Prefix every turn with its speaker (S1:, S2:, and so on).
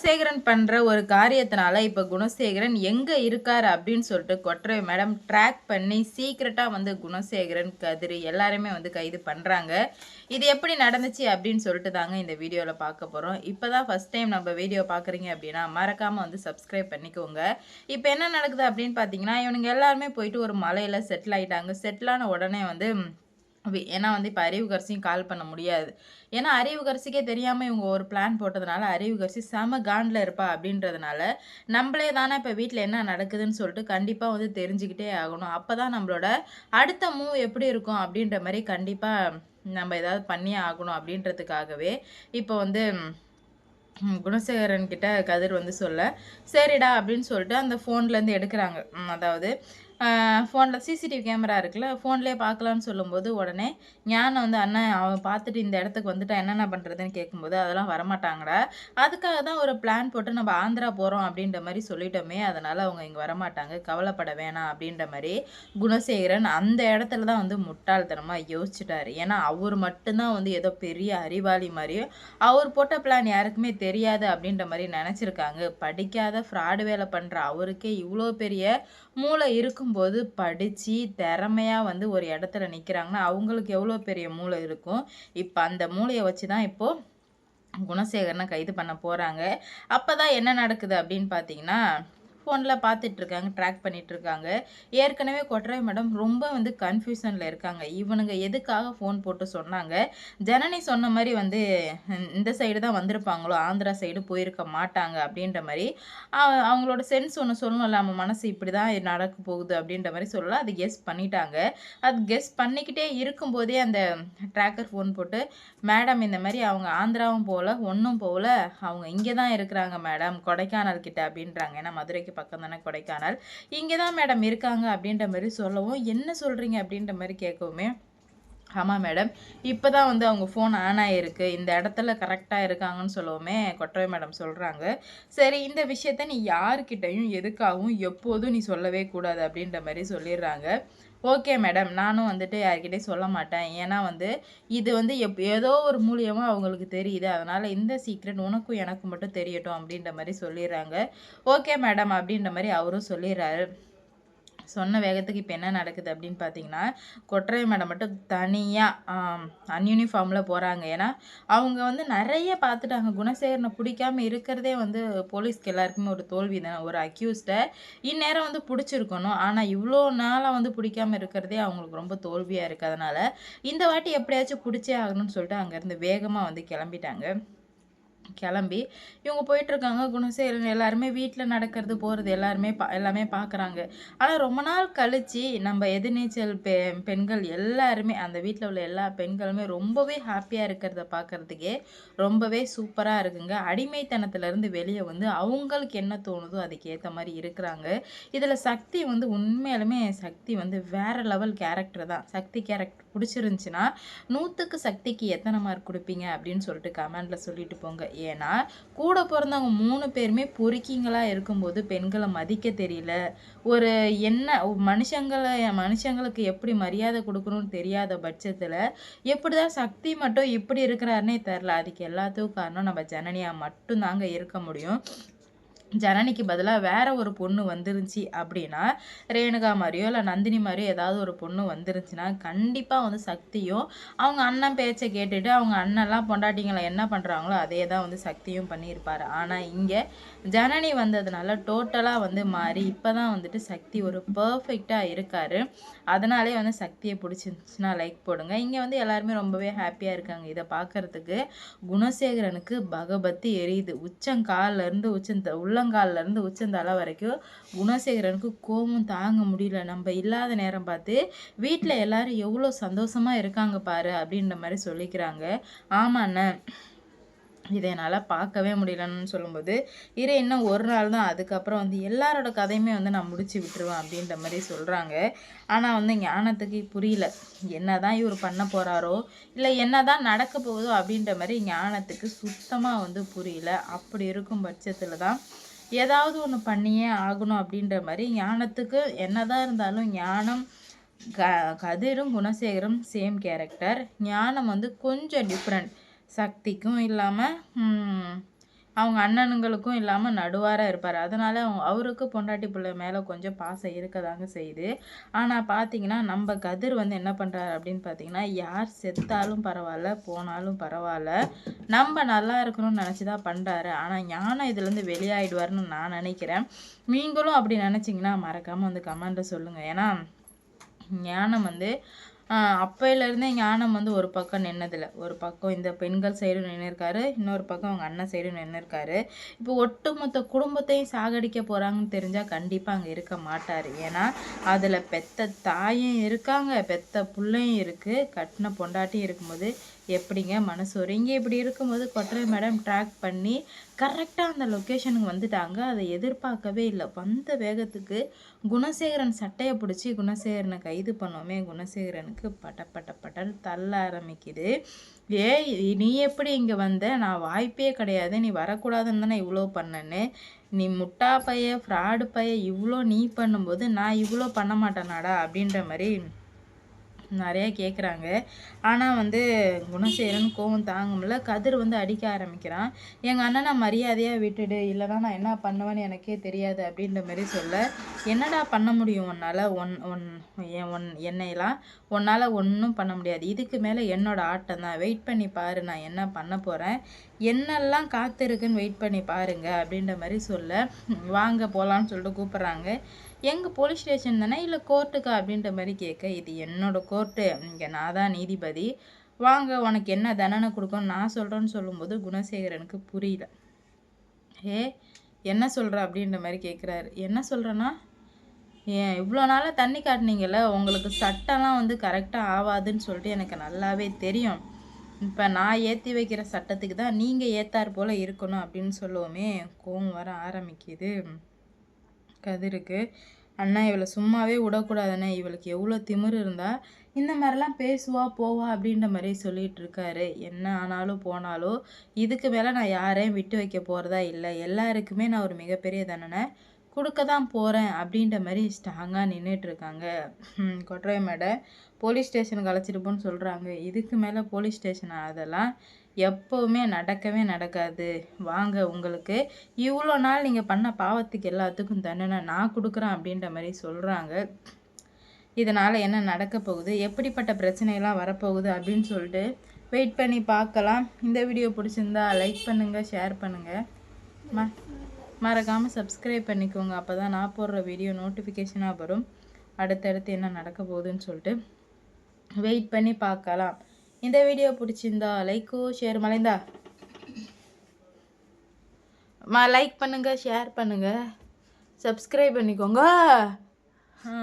S1: குணசேகரன் பண்ணுற ஒரு காரியத்தினால இப்போ குணசேகரன் எங்கே இருக்கார் அப்படின்னு சொல்லிட்டு கொட்டுறவை மேடம் ட்ராக் பண்ணி சீக்ரெட்டாக வந்து குணசேகரன் கதிரி எல்லாருமே வந்து கைது பண்ணுறாங்க இது எப்படி நடந்துச்சு அப்படின்னு சொல்லிட்டு தாங்க இந்த வீடியோவில் பார்க்க போகிறோம் இப்போ தான் ஃபஸ்ட் டைம் நம்ம வீடியோ பார்க்குறீங்க அப்படின்னா மறக்காமல் வந்து சப்ஸ்கிரைப் பண்ணிக்கோங்க. இப்போ என்ன நடக்குது அப்படின்னு பார்த்தீங்கன்னா இவனுங்க எல்லாருமே போயிட்டு ஒரு மலையில் செட்டில் ஆகிட்டாங்க செட்டிலான உடனே வந்து வி- ஏன்னா வந்து இப்போ அறிவுகரசியும் கால் பண்ண முடியாது. ஏன்னா அறிவுகரசிக்கே தெரியாமல் இவங்க ஒரு பிளான் போட்டதுனால அறிவுகரசி செம காண்டில் இருப்பா அப்படின்றதுனால நம்மளே தானே இப்போ வீட்டில் என்ன நடக்குதுன்னு சொல்லிட்டு கண்டிப்பாக வந்து தெரிஞ்சுக்கிட்டே ஆகணும். அப்போ தான் நம்மளோட அடுத்த மூவ் எப்படி இருக்கும் அப்படின்ற மாதிரி கண்டிப்பாக நம்ம ஏதாவது பண்ணியே ஆகணும் அப்படின்றதுக்காகவே இப்போ வந்து ம், குணசேகரன் கிட்ட கதிர் வந்து சொல்ல சரிடா அப்படின்னு சொல்லிட்டு அந்த ஃபோன்லேருந்து எடுக்கிறாங்க. ம், அதாவது ஃபோனில் சிசிடிவி கேமரா இருக்குல்ல ஃபோன்லேயே பார்க்கலான்னு சொல்லும்போது உடனே ஞானம் வந்து அண்ணன் அவன் பார்த்துட்டு இந்த இடத்துக்கு வந்துட்டா என்னென்ன பண்ணுறதுன்னு கேட்கும்போது அதெல்லாம் வரமாட்டாங்கடா. அதுக்காக தான் ஒரு பிளான் போட்டு நம்ம ஆந்திரா போகிறோம் அப்படின்ற மாதிரி சொல்லிட்டோமே அதனால் அவங்க இங்கே வரமாட்டாங்க. கவலைப்பட வேணாம் அப்படின்ற மாதிரி குணசேகரன் அந்த இடத்துல தான் வந்து முட்டாள்தனமாக யோசிச்சுட்டாரு. ஏன்னா அவர் மட்டும்தான் வந்து ஏதோ பெரிய அறிவாளி மாதிரியும் அவர் போட்ட பிளான் யாருக்குமே தெரியாது அப்படின்ற மாதிரி நினச்சிருக்காங்க. படிக்காத ஃப்ராடு வேலை பண்ணுற அவருக்கே இவ்வளோ பெரிய மூளை இருக்கும் இருக்கும்போது படித்து திறமையாக வந்து ஒரு இடத்துல நிற்கிறாங்கன்னா அவங்களுக்கு எவ்வளோ பெரிய மூளை இருக்கும்? இப்போ அந்த மூளையை வச்சு தான் இப்போது குணசேகரனை கைது பண்ண போகிறாங்க அப்போ தான் என்ன நடக்குது அப்படின்னு பார்த்தீங்கன்னா ஃபோனில் பார்த்துட்டு இருக்காங்க ட்ராக் பண்ணிட்டு இருக்காங்க ஏற்கனவே கொட்ரை மேடம் ரொம்ப வந்து கன்ஃபியூஷனில் இருக்காங்க. இவனுங்க எதுக்காக ஃபோன் போட்டு சொன்னாங்க? ஜனனி சொன்ன மாதிரி வந்து இந்த- சைடு தான் வந்திருப்பாங்களோ? ஆந்திரா சைடு போயிருக்க மாட்டாங்க. அப்படின்ற மாதிரி அவங்களோட சென்ஸ் ஒன்று சொல்லணும்ல நம்ம மனசு இப்படி தான் நடக்க போகுது அப்படின்ற மாதிரி சொல்லலாம் அது கெஸ் பண்ணிட்டாங்க. அது கெஸ் பண்ணிக்கிட்டே இருக்கும்போதே அந்த ட்ராக்கர் ஃபோன் போட்டு மேடம் இந்த மாதிரி அவங்க ஆந்திராவும் போகல ஒன்றும் போகல. அவங்க இங்கே தான் இருக்கிறாங்க மேடம். கொடைக்கானல் கிட்ட அப்படின்றாங்க. ஏன்னா மதுரைக்கு பக்கம் தானே கொடைக்கானல்? இங்கே தான் மேடம் இருக்காங்க அப்படின்ற மாதிரி சொல்லவும் என்ன சொல்கிறீங்க அப்படின்ற மாதிரி கேட்கவுமே ஆமாம் மேடம் இப்போ தான் வந்து அவங்க ஃபோன் ஆன் ஆகிருக்கு இந்த இடத்துல கரெக்டாக இருக்காங்கன்னு சொல்லவுமே கொட்டவை மேடம் சொல்கிறாங்க சரி இந்த விஷயத்த நீ யாருக்கிட்டையும் எதுக்காகவும் எப்போதும் நீ சொல்லவே கூடாது அப்படின்ற மாதிரி சொல்லிடுறாங்க. Okay madam. நானும் வந்துட்டு யார்கிட்டையும் சொல்ல மாட்டேன். ஏன்னா வந்து இது வந்து எப் ஏதோ ஒரு மூலியமாக அவங்களுக்கு தெரியுது. அதனால் இந்த சீக்ரெட் உனக்கும் எனக்கும் மட்டும் தெரியட்டும் அப்படின்ற மாதிரி சொல்லிடுறாங்க. ஓகே மேடம் அப்படின்ற மாதிரி அவரும் சொல்லிடுறாரு. சொன்ன வேகத்துக்கு இப்போ என்ன நடக்குது அப்படின்னு பார்த்தீங்கன்னா கொற்றை மேடம் மட்டும் தனியாக அன்யூனிஃபார்மில் போகிறாங்க ஏன்னா அவங்க வந்து நிறைய பார்த்துட்டாங்க குணசேகரனை பிடிக்காம இருக்கிறதே வந்து போலீஸ்க்கு எல்லாருக்குமே ஒரு தோல்வி தானே ஒரு அக்யூஸ்டை இந்நேரம் வந்து பிடிச்சிருக்கணும். ஆனால் இவ்வளோ நாளாக வந்து பிடிக்காம இருக்கிறதே அவங்களுக்கு ரொம்ப தோல்வியாக இருக்குது அதனால் இந்த வாட்டி எப்படியாச்சும் பிடிச்சே ஆகணும்னு சொல்லிட்டு அங்கேருந்து வேகமாக வந்து கிளம்பிட்டாங்க. கிளம்பி இவங்க போயிட்டுருக்காங்க குணசேகரன் எல்லாருமே வீட்டில் நடக்கிறது போகிறது எல்லாருமே பா எல்லாமே பார்க்குறாங்க ஆனால் ரொம்ப நாள் கழித்து நம்ம எதிர்நீச்சல் பெ பெண்கள் எல்லாருமே அந்த வீட்டில் உள்ள எல்லா பெண்களுமே ரொம்பவே ஹாப்பியாக இருக்கிறத பார்க்குறதுக்கே ரொம்பவே சூப்பராக இருக்குங்க. அடிமைத்தனத்துலேருந்து வெளியே வந்து அவங்களுக்கு என்ன தோணுதோ அதுக்கேற்ற மாதிரி இருக்கிறாங்க. இதில் சக்தி வந்து உண்மையிலுமே சக்தி வந்து வேறு லெவல் கேரக்டர் தான். சக்தி கேரக்டர் பிடிச்சிருந்துச்சின்னா நூற்றுக்கு சக்திக்கு எத்தனை மார்க் கொடுப்பீங்க அப்படின்னு சொல்லிட்டு கமெண்டில் சொல்லிட்டு போங்க. ஏன்னா கூட பிறந்தவங்க மூணு பேருமே பொறுக்கிங்களா இருக்கும்போது பெண்களை மதிக்க தெரியல. ஒரு என்ன மனுஷங்களை மனுஷங்களுக்கு எப்படி மரியாதை கொடுக்கணும்னு தெரியாத பட்சத்தில் எப்படி தான் சக்தி மட்டும் இப்படி இருக்கிறாருன்னே தெரில அதுக்கு எல்லாத்துக்கும் காரணம் நம்ம ஜனனியாக மட்டும்தாங்க இருக்க முடியும். ஜனனிக்கு பதிலாக வேற ஒரு பொண்ணு வந்துருந்துச்சு அப்படின்னா ரேணுகா மாதிரியோ இல்லை நந்தினி மாதிரியோ ஏதாவது ஒரு பொண்ணு வந்துருந்துச்சுன்னா கண்டிப்பாக வந்து சக்தியும் அவங்க அண்ணன் பேச்சை கேட்டுட்டு அவங்க அண்ணன்லாம் பொண்டாட்டிங்களை என்ன பண்ணுறாங்களோ அதே தான் வந்து சக்தியும் பண்ணியிருப்பார். ஆனால் இங்கே ஜனனி வந்ததுனால டோட்டலாக வந்து மாறி இப்போ தான் வந்துட்டு சக்தி ஒரு பர்ஃபெக்டாக இருக்கார். அதனாலே வந்து சக்தியை பிடிச்சிருந்துச்சுன்னா லைக் போடுங்க. இங்கே வந்து எல்லாருமே ரொம்பவே ஹாப்பியாக இருக்காங்க. இதை பார்க்கறதுக்கு குணசேகரனுக்கு பகபத்தி எரியுது. உச்சம் காலிலேருந்து உச்சந்த உள்ள இருந்து உச்சந்தலை வரைக்கும் குணசேகரனுக்கு கோபம் தாங்க முடியல. நம்ம இல்லாத நேரம் பார்த்து வீட்டில் எல்லாரும் எவ்வளோ சந்தோஷமாக இருக்காங்க பாரு அப்படின்ற மாதிரி சொல்லிக்கிறாங்க. ஆமாண்ண இதை என்னால் பார்க்கவே முடியலன்னு சொல்லும்போது இரு இன்னும் ஒரு நாள் தான். அதுக்கப்புறம் வந்து எல்லாரோட கதையுமே வந்து நான் முடிச்சு விட்டுருவேன் அப்படின்ற மாதிரி சொல்கிறாங்க ஆனால் வந்து ஞானத்துக்கு புரியல. என்ன தான் இவர் பண்ண போகிறாரோ இல்லை என்ன தான் நடக்க போகுதோ அப்படின்ற மாதிரி ஞானத்துக்கு சுத்தமாக வந்து புரியல. அப்படி இருக்கும் பட்சத்தில் தான் ஏதாவது ஒன்று பண்ணியே ஆகணும் அப்படின்ற மாதிரி ஞானத்துக்கு என்னதான் இருந்தாலும் ஞானம் க கதிரும் குணசேகரும் சேம் கேரக்டர் ஞானம் வந்து கொஞ்சம் டிஃப்ரெண்ட் சக்திக்கும் இல்லாமல் அவங்க அண்ணனுங்களுக்கும் இல்லாமல் நடுவாராக இருப்பார். அதனால் அவங்க அவருக்கு பொண்டாட்டி பிள்ளை மேலே கொஞ்சம் பாசம் இருக்க தாங்க செய்யுது. ஆனால் பார்த்தீங்கன்னா நம்ம கதிர் வந்து என்ன பண்ணுறாரு அப்படின்னு பார்த்தீங்கன்னா யார் செத்தாலும் பரவாயில்ல போனாலும் பரவாயில்ல. நம்ம நல்லா இருக்கணும்னு நினச்சி தான் பண்ணுறாரு ஆனால் ஞானம் இதுலேருந்து வெளியாயிடுவார்னு நான் நினைக்கிறேன். நீங்களும் அப்படி நினச்சிங்கன்னா மறக்காமல் வந்து கமெண்ட்டில் சொல்லுங்கள் ஏன்னா ஞானம் வந்து அப்போயிலேருந்தே ஞானம் வந்து ஒரு பக்கம் நின்னதில்ல ஒரு பக்கம் இந்த பெண்கள் சைடும் நின்றுருக்காரு இன்னொரு பக்கம் அவங்க அண்ணன் சைடும் நின்றுருக்காரு இப்போ ஒட்டுமொத்த குடும்பத்தையும் சாகடிக்க போகிறாங்கன்னு தெரிஞ்சால் கண்டிப்பாக அங்கே இருக்க மாட்டார். ஏன்னா அதில் பெத்த தாயும் இருக்காங்க பெத்த பிள்ளையும் இருக்குது கட்டின பொண்டாட்டியும் இருக்கும்போது எப்படிங்க மனசு வரும் இங்கே இப்படி இருக்கும்போது கொட்டரை மேடம் ட்ராக் பண்ணி கரெக்டாக அந்த லொக்கேஷனுக்கு வந்துட்டாங்க. அதை எதிர்பார்க்கவே இல்லை. வந்த வேகத்துக்கு குணசேகரன் சட்டையை பிடிச்சி குணசேகரனை கைது பண்ணோமே. குணசேகரனுக்கு பட்ட பட்ட பட்டன்னு தள்ள ஆரம்பிக்குது. ஏ நீ எப்படி இங்கே வந்த? நான் வாய்ப்பே கிடையாது. நீ வரக்கூடாதுன்னு தானே இவ்வளோ பண்ணேன்னு. நீ முட்டா பைய ஃப்ராடு பைய இவ்வளோ நீ பண்ணும்போது நான் இவ்வளோ பண்ண மாட்டேனாடா அப்படின்ற மாதிரி நிறையா கேட்குறாங்க ஆனால் வந்து குணசேகரன் கோவம் தாங்க முடியல கதிர் வந்து அடிக்க ஆரம்பிக்கிறான். எங்கள் அண்ணனை மரியாதையாக விட்டுடு. இல்லைனா நான் என்ன பண்ணுவேன்னு எனக்கே தெரியாது அப்படின்ற மாதிரி சொல்ல. என்னடா பண்ண முடியும்? உன்னால் ஒன் ஒன் என் ஒன் என்னையெல்லாம் உன்னால் ஒன்றும் பண்ண முடியாது. இதுக்கு மேலே என்னோடய ஆட்டம் தான். வெயிட் பண்ணி பாரு. நான் என்ன பண்ண போகிறேன் என்னெல்லாம் காத்திருக்குன்னு வெயிட் பண்ணி பாருங்க அப்படின்ற மாதிரி சொல்ல. வாங்க போகலான்னு சொல்லிட்டு கூப்பிட்றாங்க. எங்கள் போலீஸ் ஸ்டேஷன் தானே? இல்லை கோர்ட்டுக்கா அப்படின்ற மாதிரி கேட்க இது என்னோட கோர்ட்டு இங்கே நான் தான் நீதிபதி. வாங்க உனக்கு என்ன தண்டனை கொடுக்கணும்? நான் சொல்கிறேன்னு சொல்லும்போது குணசேகரனுக்கு புரியல. ஏ என்ன சொல்கிற அப்படின்ற மாதிரி கேட்குறாரு. என்ன சொல்கிறேன்னா ஏன் இவ்வளோ நாளாக தண்ணி காட்டினீங்கல்ல உங்களுக்கு சட்டம்லாம் வந்து கரெக்டாக ஆகாதுன்னு சொல்லிட்டு எனக்கு நல்லாவே தெரியும். இப்போ நான் ஏற்றி வைக்கிற சட்டத்துக்கு தான் நீங்கள் ஏற்றார் போல் இருக்கணும் அப்படின்னு சொல்லுவோமே கோவம் வர ஆரம்பிக்குது. கதிருக்கு அண்ணா இவளை சும்மாவே விடக்கூடாதுண்ணே. இவளுக்கு எவ்வளோ திமிரு இருந்தால் இந்த மாதிரிலாம் பேசுவா போவா அப்படின்ற மாதிரி சொல்லிட்டு இருக்காரு. என்ன ஆனாலும் போனாலும் இதுக்கு மேலே நான் யாரையும் விட்டு வைக்க போகிறதா இல்லை. எல்லாருக்குமே நான் ஒரு மிகப்பெரிய தண்டனை கொடுக்க தான் போகிறேன் அப்படின்ற மாதிரி ஸ்ட்ராங்காக நின்றுட்டுருக்காங்க கொட்டரை மேடை போலீஸ் ஸ்டேஷனுக்கு அழைச்சிட்டு போன்னு சொல்கிறாங்க இதுக்கு மேலே போலீஸ் ஸ்டேஷன் அதெல்லாம் எப்போவுமே நடக்கவே நடக்காது. வாங்க உங்களுக்கு இவ்வளோ நாள் நீங்கள் பண்ண பாவத்துக்கு எல்லாத்துக்கும் தண்டனை நான் கொடுக்குறேன் அப்படின்ற மாதிரி சொல்கிறாங்க இதனால் என்ன நடக்க போகுது? எப்படிப்பட்ட பிரச்சனையெல்லாம் வரப்போகுது அப்படின்னு சொல்லிட்டு வெயிட் பண்ணி பார்க்கலாம். இந்த வீடியோ பிடிச்சிருந்தா லைக் பண்ணுங்கள் ஷேர் பண்ணுங்கள் ம மறக்காமல் சப்ஸ்கிரைப் பண்ணிக்கோங்க. அப்போ தான் நான் போடுற வீடியோ நோட்டிஃபிகேஷனாக வரும். அடுத்தடுத்து என்ன நடக்க போகுதுன்னு சொல்லிட்டு வெயிட் பண்ணி பார்க்கலாம். இந்த வீடியோ பிடிச்சிருந்தா லைக்கோ ஷேர் மலைந்தா மா லைக் பண்ணுங்கள் ஷேர் பண்ணுங்கள் சப்ஸ்கிரைப் பண்ணிக்கோங்க. ஆ.